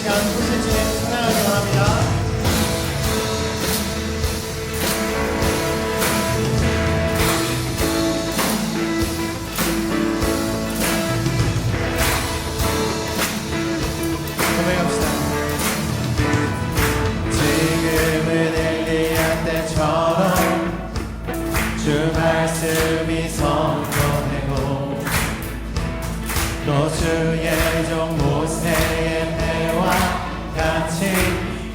시 또 주의 종 모세의 배와 같이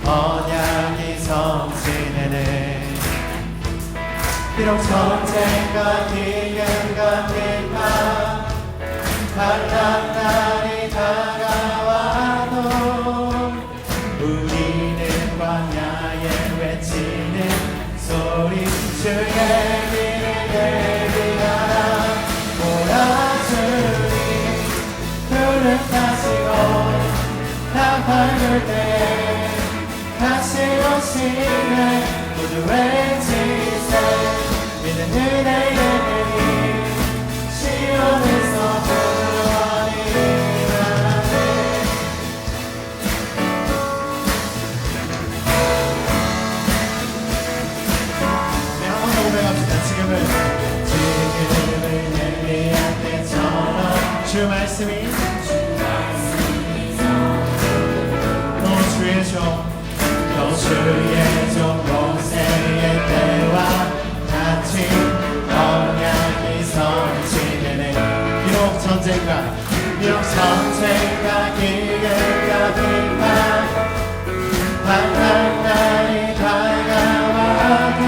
언약이 성취되네. 비록 전쟁과 기근과 비판 환란날이 다가와도 우리는 광야에 외치는 소리 주의 길을 푸른 다시고 나 밟을 때 다시 오시네 모두 외치세 믿는 은혜의 은혜니 시온에서 주 말씀이 전쟁과 비록 전쟁과 기근과 비판 만날 날이 다가와도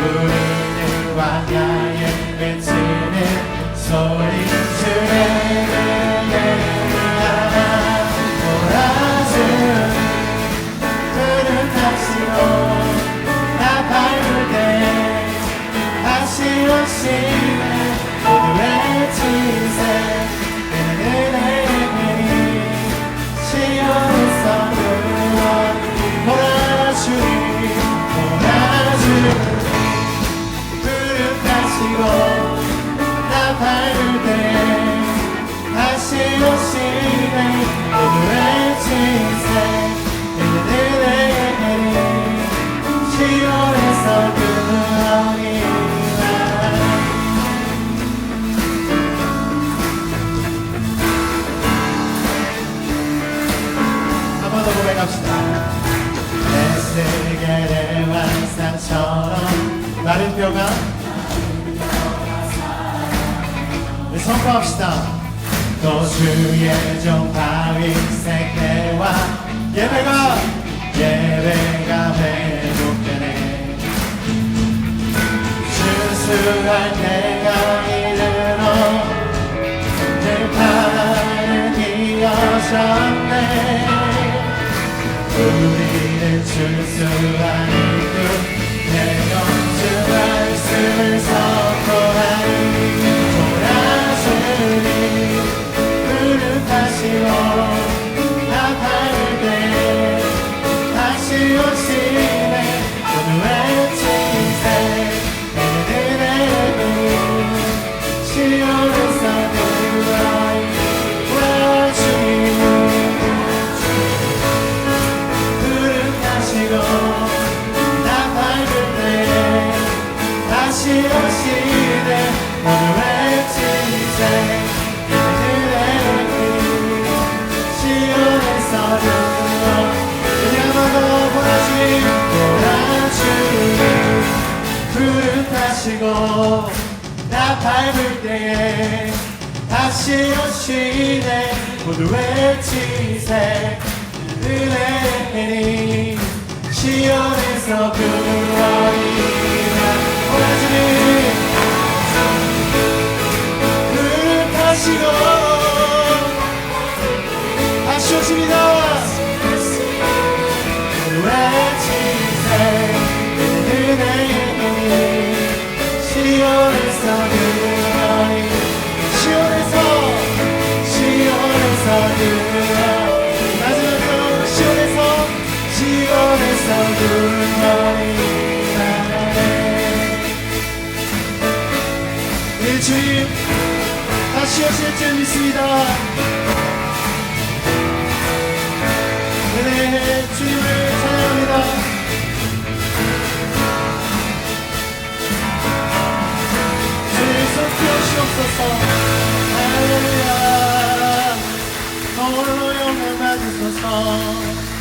우리는 광야에 외치는 소리 주의 예배하라 몰아주니 푸른 다시로 나 밟을 때 다시 오시네 뼈가 네, 선포합시다. 또 주의 종 다윗의 때와 예배가 예배가 회복되네 주수할 때가 이르러 내 팔을 이어졌네 우리는 출수하는 듯 나 밟을 때에 다시 오시네. 모두 외치세. 은혜니 시온에서 구원이 마지막으로 구원이 나네 우리 주님 다시 오실 줄 믿습니다. 주님을 royal romantic song.